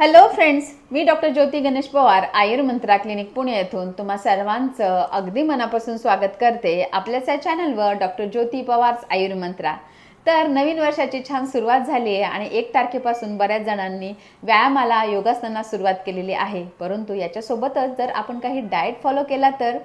Hello friends मी doctor Jyoti Ganesh Pawar Ayurmantra clinic Pune येथून तुम्हा सर्वांचं अगदी मनापासून स्वागत करते आपल्याच या चॅनलवर डॉक्टर ज्योती पवार आयुर्मंत्रा. तर नवीन वर्षाची छान सुरुवात झाली आहे आणि एक तारखेपासून बऱ्याच जणांनी व्यायामाला योगासनांना सुरुवात केलेली आहे. परंतु याच्यासोबतच जर आपण काही डाएट फॉलो केला तर?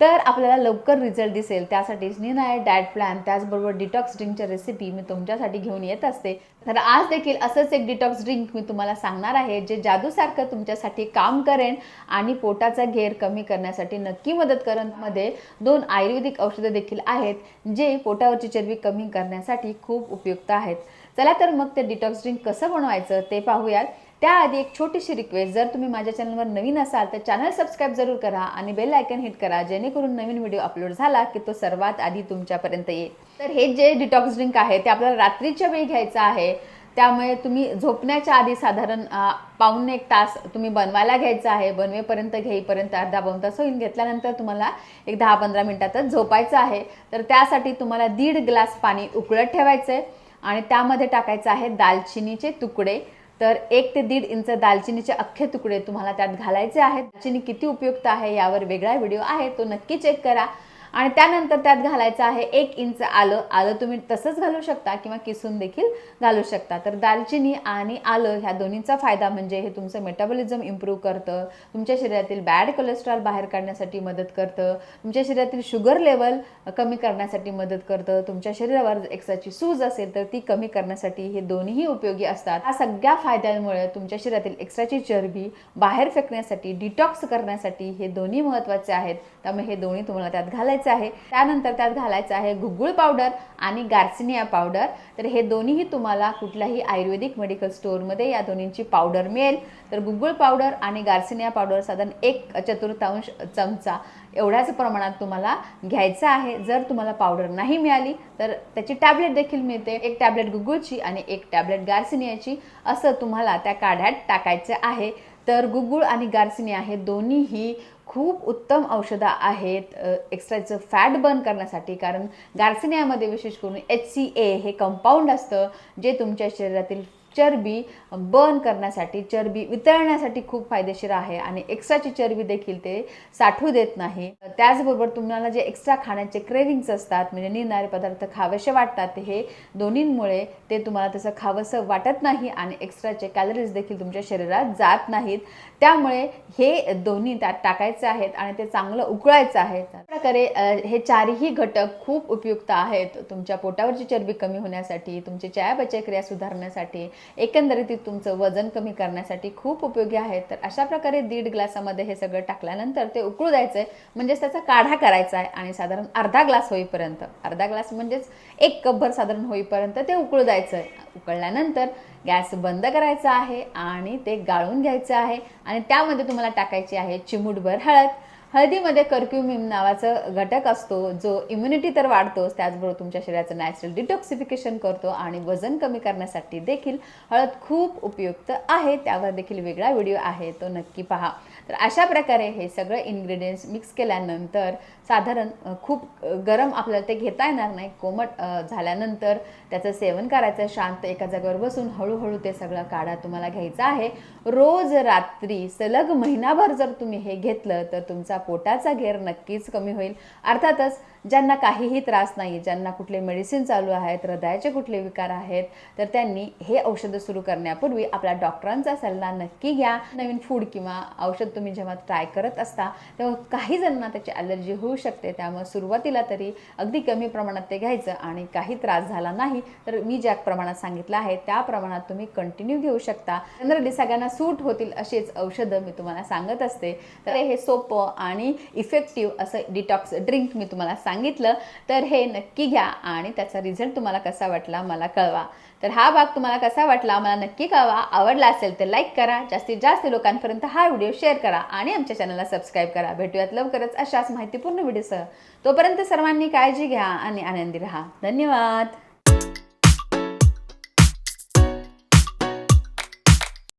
तर आपल्याला लवकर रिझल्ट दिसेल. त्यासाठीच निर्णायक डाएट प्लॅन त्याचबरोबर डिटॉक्स ड्रिंकच्या रेसिपी मी तुमच्यासाठी घेऊन येत असते. तर आज देखील असंच एक डिटॉक्स ड्रिंक मी तुम्हाला सांगणार आहे जे जादूसारखं तुमच्यासाठी काम करेन आणि पोटाचा घेर कमी करण्यासाठी नक्की मदत करेन. मध्ये दोन आयुर्वेदिक औषधं देखील आहेत जे पोटावरची चरबी कमी करण्यासाठी खूप उपयुक्त आहेत. चला तर मग ते डिटॉक्स ड्रिंक कसं बनवायचं ते पाहूयात. त्याआधी एक छोटीशी रिक्वेस्ट जर तुम्ही माझ्या चॅनलवर नवीन असाल तर चॅनल सबस्क्राईब जरूर करा आणि बेल आयकन हिट करा जेणेकरून नवीन व्हिडिओ अपलोड झाला की तो सर्वात आधी तुमच्यापर्यंत येईल. तर हे जे डिटॉक्स ड्रिंक आहे ते आपल्याला रात्रीच्या वेळी घ्यायचं आहे. त्यामुळे तुम्ही झोपण्याच्या आधी साधारण पाऊन एक तास तुम्ही बनवायला घ्यायचं आहे. बनवेपर्यंत घेईपर्यंत अर्धा पाऊण तास होईल. घेतल्यानंतर तुम्हाला एक दहा पंधरा मिनटातच झोपायचं आहे. तर त्यासाठी तुम्हाला दीड ग्लास पाणी उकळत ठेवायचं आहे आणि त्यामध्ये टाकायचं आहे दालचिनीचे तुकडे. तर एक ते दीड इंच दालचिनीचे अख्खे तुकडे तुम्हाला त्यात घालायचे आहेत. दालचिनी किती उपयुक्त आहे यावर वेगळा व्हिडिओ आहे तो नक्की चेक करा. आणि त्यानंतर त्यात घालायचं आहे एक इंच आलं. आलं तुम्ही तसंच घालू शकता किंवा किसून देखील घालू शकता. तर दालचिनी आणि आलं ह्या दोन्हीचा फायदा म्हणजे हे तुमचं मेटाबॉलिझम इम्प्रूव्ह करतं. तुमच्या शरीरातील बॅड कोलेस्ट्रॉल बाहेर काढण्यासाठी मदत करतं. तुमच्या शरीरातील शुगर लेवल कमी करण्यासाठी मदत करतं. तुमच्या शरीरावर एक्साची सूज असेल तर ती कमी करण्यासाठी हे दोन्हीही उपयोगी असतात. या सगळ्या फायद्यांमुळे तुमच्या शरीरातील एक्स्ट्राची चरबी बाहेर फेकण्यासाठी डिटॉक्स करण्यासाठी हे दोन्ही महत्त्वाचे आहेत. त्यामुळे हे दोन्ही तुम्हाला त्यात घालायचे आहे. त्यानंतर त्यात घालायचं आहे घुगुळ पावडर आणि गार्सिनिया पावडर. तर हे दोन्हीही तुम्हाला कुठल्याही आयुर्वेदिक मेडिकल स्टोअरमध्ये या दोन्हींची पावडर मिळेल. तर गुगुळ पावडर आणि गार्सिनिया पावडर साधारण एक चतुर्थांश चमचा एवढ्याच प्रमाणात तुम्हाला घ्यायचं आहे. जर तुम्हाला पावडर नाही मिळाली तर त्याची टॅबलेट देखील मिळते. एक टॅबलेट गुगुळची आणि एक टॅबलेट गार्सिनियाची असं तुम्हाला त्या काढ्यात टाकायचं आहे. तर गुगुळ आणि गार्सिनिया हे दोन्हीही खूप उत्तम औषधं आहेत एक्स्ट्राचं फॅट बर्न करण्यासाठी. कारण गार्सिनियामध्ये विशेष करून एच सी ए हे कंपाऊंड असतं जे तुमच्या शरीरातील चरबी बर्न करण्यासाठी चरबी वितळण्यासाठी खूप फायदेशीर आहे आणि एक्स्ट्राची चरबी देखील ते साठू देत नाही. त्याचबरोबर तुम्हाला जे एक्स्ट्रा खाण्याचे क्रेविंग्स असतात म्हणजे निरणारे पदार्थ खावेसे वाटतात हे दोन्हींमुळे ते तुम्हाला तसं खावंसं वाटत नाही आणि एक्स्ट्राचे कॅलरीज देखील तुमच्या शरीरात जात नाहीत. त्यामुळे हे दोन्ही त्यात टाकायचे आहेत आणि ते चांगलं उकळायचं आहे. प्रकारे हे चारही घटक खूप उपयुक्त आहेत. तुमच्या पोटावरची चरबी कमी होण्यासाठी तुमची चयापचय क्रिया सुधारण्यासाठी एकंदरीत तुमचं वजन कमी करण्यासाठी खूप उपयोगी आहे. तर अशा प्रकारे दीड ग्लासामध्ये हे सगळं टाकल्यानंतर ते उकळू द्यायचं आहे म्हणजेच त्याचा काढा करायचा आहे आणि साधारण अर्धा ग्लास होईपर्यंत अर्धा ग्लास म्हणजेच एक कपभर साधारण होईपर्यंत ते उकळू द्यायचं आहे उकळल्यानंतर गॅस बंद करायचा आहे आणि ते गाळून घ्यायचं आहे आणि त्यामध्ये तुम्हाला टाकायची आहे चिमूटभर हळद. हळदीमध्ये कर्क्युमिम नावाचं घटक असतो जो इम्युनिटी तर वाढतोच त्याचबरोबर तुमच्या शरीराचं नॅचरल डिटॉक्सिफिकेशन करतो आणि वजन कमी करण्यासाठी देखील हळद खूप उपयुक्त आहे. त्यावर देखील वेगळा व्हिडिओ आहे तो नक्की पहा. तर अशा प्रकारे हे सगळं इन्ग्रेडियंट्स मिक्स केल्यानंतर साधारण खूप गरम आपल्याला ते घेता येणार नाही. कोमट झाल्यानंतर त्याचं सेवन करायचं शांत एका जागेवर बसून हळूहळू ते सगळं काढा तुम्हाला घ्यायचा आहे. रोज रात्री सलग महिनाभर जर तुम्ही हे घेतलं तर तुमचा पोटाचा घेर नक्कीच कमी होईल. अर्थातच ज्यांना काहीही त्रास नाही ज्यांना कुठले मेडिसिन चालू आहेत हृदयाचे कुठले विकार आहेत तर त्यांनी हे औषधं सुरू करण्यापूर्वी आपल्या डॉक्टरांचा सल्ला नक्की घ्या. नवीन फूड किंवा औषध तुम्ही जेव्हा ट्राय करत असता तेव्हा काही जणांना त्याची अलर्जी होऊ शकते. त्यामुळे सुरुवातीला तरी अगदी कमी प्रमाणात ते घ्यायचं आणि काही त्रास झाला नाही तर मी ज्या प्रमाणात सांगितलं आहे त्या प्रमाणात तुम्ही कंटिन्यू घेऊ शकता. जनरली सगळ्यांना सूट होतील अशीच औषधं मी तुम्हाला सांगत असते. तर हे सोपं आणि इफेक्टिव्ह असं डिटॉक्स ड्रिंक मी तुम्हाला सांगितलं. तर हे नक्की घ्या आणि त्याचा रिझल्ट तुम्हाला कसा वाटला मला कळवा. तर हा भाग तुम्हाला कसा वाटला मला नक्की कळवा. आवडला असेल तर लाईक करा. जास्तीत जास्त लोकांपर्यंत हा व्हिडिओ शेअर करा आणि आमच्या चॅनलला सबस्क्राईब करा. भेटूयात लवकरच अशाच माहितीपूर्ण व्हिडिओसह तोपर्यंत सर्वांनी काळजी घ्या आणि आनंदी राहा. धन्यवाद.